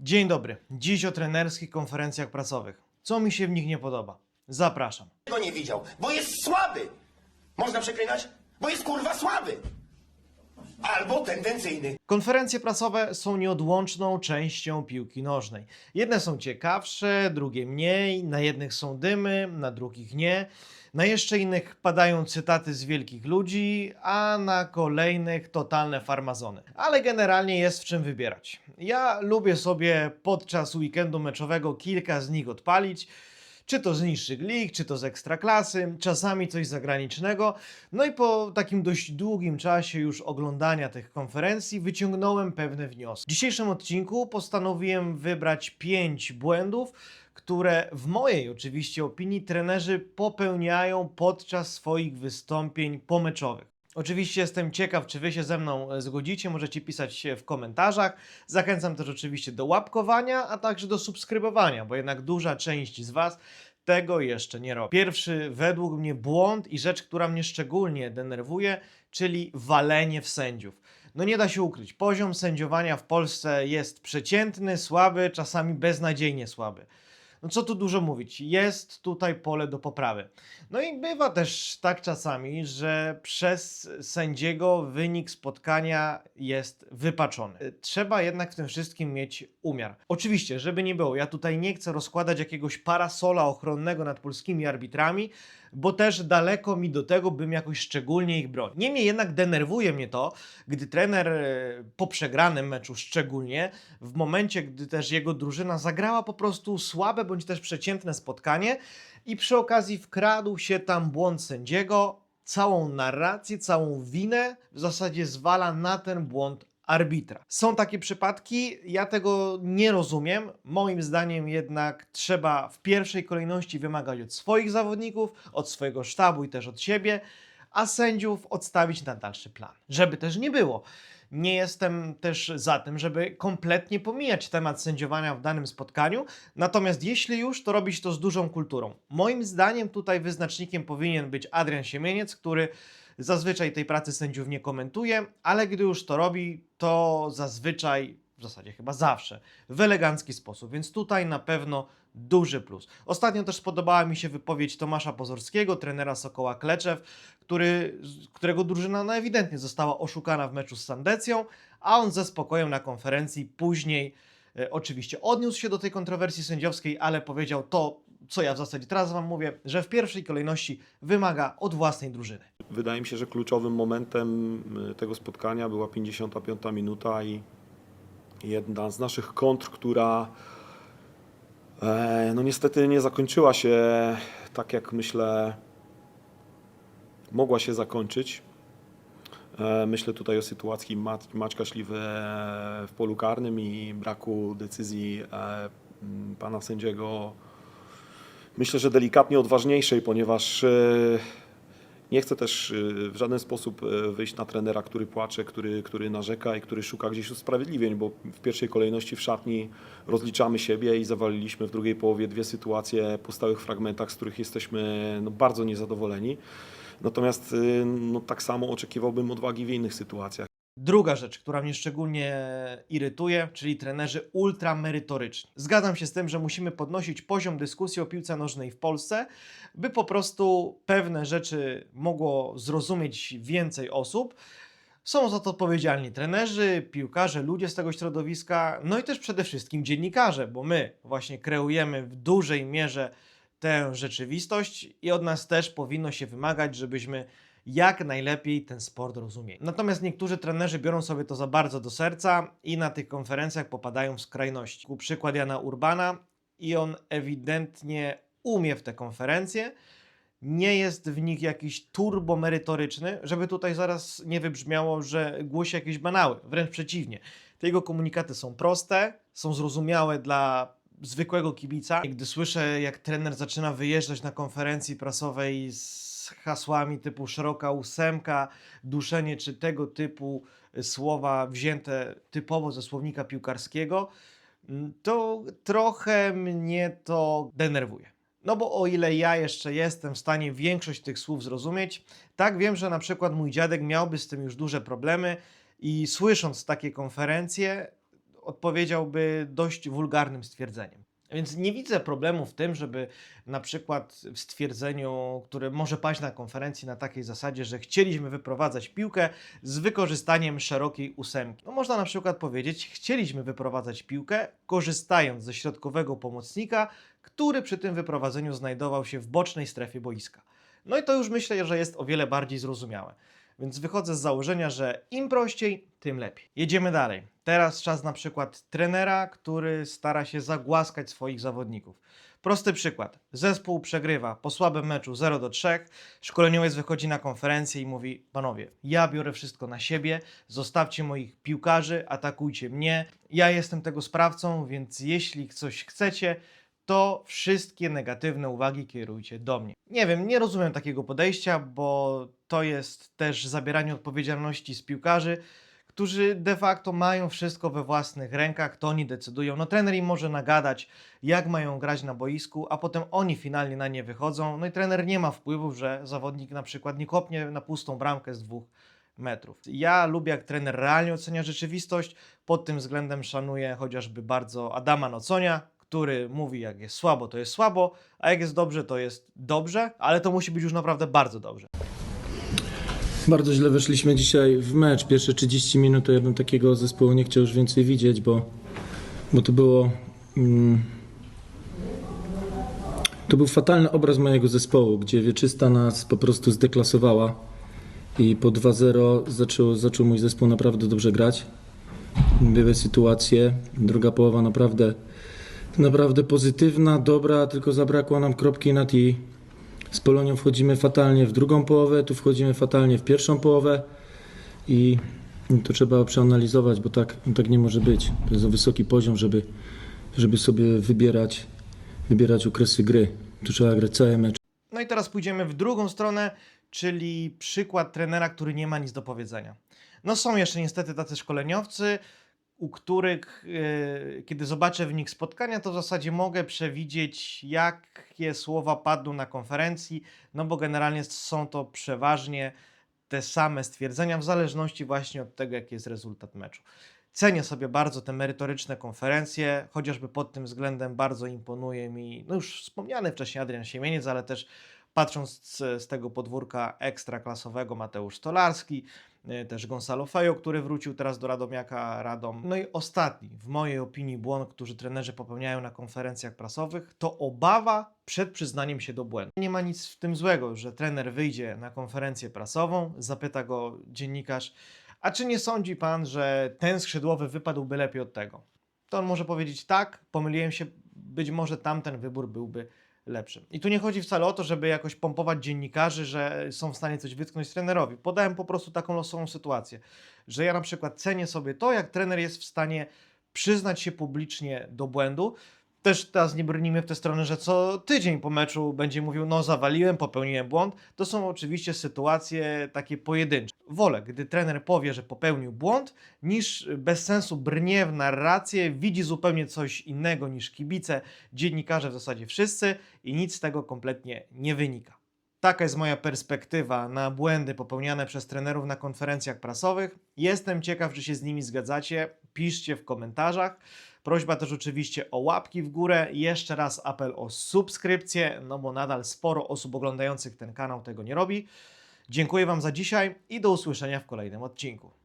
Dzień dobry. Dziś o trenerskich konferencjach prasowych. Co mi się w nich nie podoba? Zapraszam. go nie widział, bo jest słaby. Można przeklinać? Bo jest kurwa słaby. Albo tendencyjny. Konferencje prasowe są nieodłączną częścią piłki nożnej. Jedne są ciekawsze, drugie mniej, na jednych są dymy, na drugich nie. Na jeszcze innych padają cytaty z wielkich ludzi, a na kolejnych totalne farmazony. Ale generalnie jest w czym wybierać. Ja lubię sobie podczas weekendu meczowego kilka z nich odpalić. Czy to z niższych lig, czy to z ekstraklasy, czasami coś zagranicznego. No i po takim dość długim czasie już oglądania tych konferencji wyciągnąłem pewne wnioski. W dzisiejszym odcinku postanowiłem wybrać pięć błędów, które w mojej oczywiście opinii trenerzy popełniają podczas swoich wystąpień pomeczowych. Oczywiście jestem ciekaw, czy Wy się ze mną e, zgodzicie. Możecie pisać w komentarzach. Zachęcam też oczywiście do łapkowania, a także do subskrybowania, bo jednak duża część z Was tego jeszcze nie robi. Pierwszy, według mnie, błąd i rzecz, która mnie szczególnie denerwuje, czyli walenie w sędziów. No nie da się ukryć, poziom sędziowania w Polsce jest przeciętny, słaby, czasami beznadziejnie słaby. No co tu dużo mówić, jest tutaj pole do poprawy. No i bywa też tak czasami, że przez sędziego wynik spotkania jest wypaczony. Trzeba jednak w tym wszystkim mieć umiar. Oczywiście, żeby nie było, ja tutaj nie chcę rozkładać jakiegoś parasola ochronnego nad polskimi arbitrami, bo też daleko mi do tego, bym jakoś szczególnie ich bronił. Niemniej jednak denerwuje mnie to, gdy trener e, po przegranym meczu szczególnie, w momencie, gdy też jego drużyna zagrała po prostu słabe bądź też przeciętne spotkanie i przy okazji wkradł się tam błąd sędziego, całą narrację, całą winę w zasadzie zwala na ten błąd arbitra. Są takie przypadki, ja tego nie rozumiem. Moim zdaniem jednak trzeba w pierwszej kolejności wymagać od swoich zawodników, od swojego sztabu i też od siebie, a sędziów odstawić na dalszy plan. Żeby też nie było. Nie jestem też za tym, żeby kompletnie pomijać temat sędziowania w danym spotkaniu, natomiast jeśli już, to robić to z dużą kulturą. Moim zdaniem tutaj wyznacznikiem powinien być Adrian Siemieniec, który zazwyczaj tej pracy sędziów nie komentuje, ale gdy już to robi, to zazwyczaj, w zasadzie chyba zawsze, w elegancki sposób, więc tutaj na pewno duży plus. Ostatnio też spodobała mi się wypowiedź Tomasza Pozorskiego, trenera Sokoła Kleczew, który, którego drużyna no ewidentnie została oszukana w meczu z Sandecją, a on ze spokojem na konferencji później e, oczywiście odniósł się do tej kontrowersji sędziowskiej, ale powiedział to, co ja w zasadzie teraz Wam mówię, że w pierwszej kolejności wymaga od własnej drużyny. Wydaje mi się, że kluczowym momentem y, tego spotkania była 55 minuta i jedna z naszych kontr, która e, no niestety nie zakończyła się tak jak myślę mogła się zakończyć. E, Myślę tutaj o sytuacji Maćka Śliwy e, w polu karnym i braku decyzji pana sędziego. Myślę, że delikatnie odważniejszej, ponieważ e, nie chcę też y, w żaden sposób y, wyjść na trenera, który płacze, który, który narzeka i który szuka gdzieś usprawiedliwień, bo w pierwszej kolejności w szatni rozliczamy siebie i zawaliliśmy w drugiej połowie dwie sytuacje po stałych fragmentach, z których jesteśmy no, bardzo niezadowoleni. Natomiast no, tak samo oczekiwałbym odwagi w innych sytuacjach. Druga rzecz, która mnie szczególnie irytuje, czyli trenerzy ultramerytoryczni. Zgadzam się z tym, że musimy podnosić poziom dyskusji o piłce nożnej w Polsce, by po prostu pewne rzeczy mogło zrozumieć więcej osób. Są za to odpowiedzialni trenerzy, piłkarze, ludzie z tego środowiska, no i też przede wszystkim dziennikarze, bo my właśnie kreujemy w dużej mierze tę rzeczywistość i od nas też powinno się wymagać, żebyśmy jak najlepiej ten sport rozumieli. Natomiast niektórzy trenerzy biorą sobie to za bardzo do serca i na tych konferencjach popadają w skrajności. Ku Przykład Jana Urbana i on ewidentnie umie w te konferencje. Nie jest w nich jakiś turbo merytoryczny, żeby tutaj zaraz nie wybrzmiało, że głosi jakieś banały. Wręcz przeciwnie. Te jego komunikaty są proste, są zrozumiałe dla zwykłego kibica. I Gdy słyszę, jak trener zaczyna wyjeżdżać na konferencji prasowej z hasłami typu szeroka ósemka, duszenie czy tego typu słowa wzięte typowo ze słownika piłkarskiego, mm, to trochę mnie to denerwuje. No bo o ile ja jeszcze jestem w stanie większość tych słów zrozumieć, tak wiem, że na przykład mój dziadek miałby z tym już duże problemy i słysząc takie konferencje, odpowiedziałby dość wulgarnym stwierdzeniem. Więc nie widzę problemu w tym, żeby na przykład w stwierdzeniu, które może paść na konferencji na takiej zasadzie, że chcieliśmy wyprowadzać piłkę z wykorzystaniem szerokiej ósemki. No można na przykład powiedzieć, chcieliśmy wyprowadzać piłkę korzystając ze środkowego pomocnika, który przy tym wyprowadzeniu znajdował się w bocznej strefie boiska. No i to już myślę, że jest o wiele bardziej zrozumiałe. Więc wychodzę z założenia, że im prościej, tym lepiej. Jedziemy dalej. Teraz czas na przykład trenera, który stara się zagłaskać swoich zawodników. Prosty przykład. Zespół przegrywa po słabym meczu 0 do 3. Szkoleniowiec wychodzi na konferencję i mówi: Panowie, ja biorę wszystko na siebie, zostawcie moich piłkarzy, atakujcie mnie. Ja jestem tego sprawcą, więc jeśli coś chcecie, to wszystkie negatywne uwagi kierujcie do mnie. Nie wiem, nie rozumiem takiego podejścia, bo to jest też zabieranie odpowiedzialności z piłkarzy, którzy de facto mają wszystko we własnych rękach, to oni decydują. No trener im może nagadać, jak mają grać na boisku, a potem oni finalnie na nie wychodzą. No i trener nie ma wpływu, że zawodnik na przykład nie kopnie na pustą bramkę z dwóch metrów. Ja lubię, jak trener realnie ocenia rzeczywistość. Pod tym względem szanuję chociażby bardzo Adama Noconia, który mówi, jak jest słabo, to jest słabo, a jak jest dobrze, to jest dobrze, ale to musi być już naprawdę bardzo dobrze. Bardzo źle weszliśmy dzisiaj w mecz. Pierwsze 30 minut to ja bym takiego zespołu nie chciał już więcej widzieć, bo, bo to było. Mm, to był fatalny obraz mojego zespołu, gdzie wieczysta nas po prostu zdeklasowała i po 2-0 zaczął, zaczął mój zespół naprawdę dobrze grać. Były sytuacje, druga połowa naprawdę, naprawdę pozytywna, dobra, tylko zabrakło nam kropki nad i. Z Polonią wchodzimy fatalnie w drugą połowę, tu wchodzimy fatalnie w pierwszą połowę i to trzeba przeanalizować, bo tak, tak nie może być. To jest wysoki poziom, żeby, żeby sobie wybierać, wybierać okresy gry. Tu trzeba grać cały mecz. No i teraz pójdziemy w drugą stronę, czyli przykład trenera, który nie ma nic do powiedzenia. No są jeszcze niestety tacy szkoleniowcy, u których, yy, kiedy zobaczę w nich spotkania, to w zasadzie mogę przewidzieć, jakie słowa padną na konferencji, no bo generalnie są to przeważnie te same stwierdzenia, w zależności właśnie od tego, jaki jest rezultat meczu. Cenię sobie bardzo te merytoryczne konferencje, chociażby pod tym względem bardzo imponuje mi, no już wspomniany wcześniej Adrian Siemieniec, ale też patrząc z, z tego podwórka ekstraklasowego Mateusz Stolarski, y, też Gonzalo Fejo, który wrócił teraz do Radomiaka Radom. No i ostatni, w mojej opinii, błąd, który trenerzy popełniają na konferencjach prasowych, to obawa przed przyznaniem się do błędu. Nie ma nic w tym złego, że trener wyjdzie na konferencję prasową, zapyta go dziennikarz, a czy nie sądzi pan, że ten skrzydłowy wypadłby lepiej od tego? To on może powiedzieć tak, pomyliłem się, być może tamten wybór byłby I tu nie chodzi wcale o to, żeby jakoś pompować dziennikarzy, że są w stanie coś wytknąć trenerowi. Podałem po prostu taką losową sytuację, że ja na przykład cenię sobie to, jak trener jest w stanie przyznać się publicznie do błędu. Też teraz nie brnijmy w tę stronę, że co tydzień po meczu będzie mówił, no zawaliłem, popełniłem błąd. To są oczywiście sytuacje takie pojedyncze. Wolę, gdy trener powie, że popełnił błąd, niż bez sensu brnie w narrację, widzi zupełnie coś innego niż kibice, dziennikarze w zasadzie wszyscy i nic z tego kompletnie nie wynika. Taka jest moja perspektywa na błędy popełniane przez trenerów na konferencjach prasowych. Jestem ciekaw, czy się z nimi zgadzacie. Piszcie w komentarzach. Prośba też oczywiście o łapki w górę. Jeszcze raz apel o subskrypcję, no bo nadal sporo osób oglądających ten kanał tego nie robi. Dziękuję Wam za dzisiaj i do usłyszenia w kolejnym odcinku.